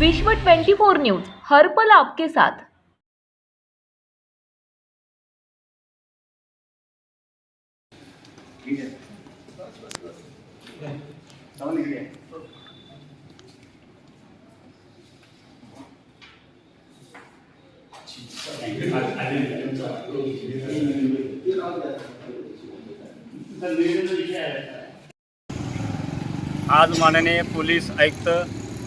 विश्व 24 न्यूज हर पल आपके साथ. आज माननीय पोलीस आयुक्त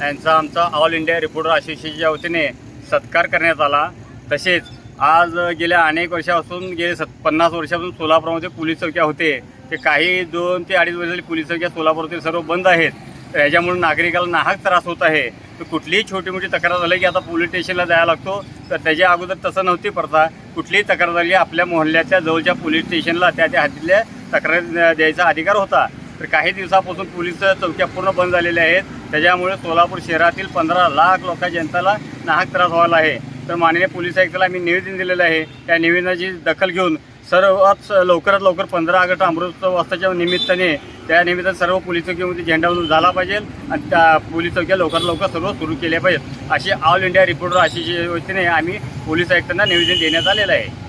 यांचा आमचा ऑल इंडिया रिपोर्टर असोसिएशनच्या वतीने सत्कार करण्यात आला. तसेच आज गेल्या अनेक वर्षापासून गेले सत पन्नास वर्षापासून सोलापूरमध्ये पोलीस चौक्या होते ते काही दोन ते अडीच वर्ष पोलीस चौक्या सोलापूरतील सर्व बंद आहेत. तर ह्याच्यामुळे नागरिकाला नाहक त्रास होत आहे. तर कुठलीही छोटी मोठी तक्रार झाली की आता पोलीस स्टेशनला जायला लागतो. तर त्याच्या अगोदर तसं नव्हती प्रथा कुठलीही तक्रार झाली आपल्या मोहल्ल्याच्या जवळच्या पोलीस स्टेशनला त्या त्या हद्दीतल्या तक्रार द्यायचा अधिकार होता. तर काही दिवसापासून पोलीस चौक्या पूर्ण बंद झालेल्या आहेत. त्याच्यामुळे सोलापूर शहरातील पंधरा लाख लोकांच्या जनतेला नाहक त्रास व्हायला आहे. तर माननीय पोलीस आयुक्ताला आम्ही निवेदन दिलेलं आहे. त्या निवेदनाची दखल घेऊन सर्वात लवकरात लवकर पंधरा ऑगस्ट अमृतोत्सवाच्या निमित्ताने त्या निमित्ताने सर्व पोलीस चौकीमध्ये म्हणजे झेंडावरून झाला पाहिजे आणि त्या पोलीस चौक्या लवकरात लवकर सर्व सुरू केल्या पाहिजेत. अशी ऑल इंडिया रिपोर्टर अशी वतीने आम्ही पोलीस आयुक्तांना निवेदन देण्यात आलेलं आहे.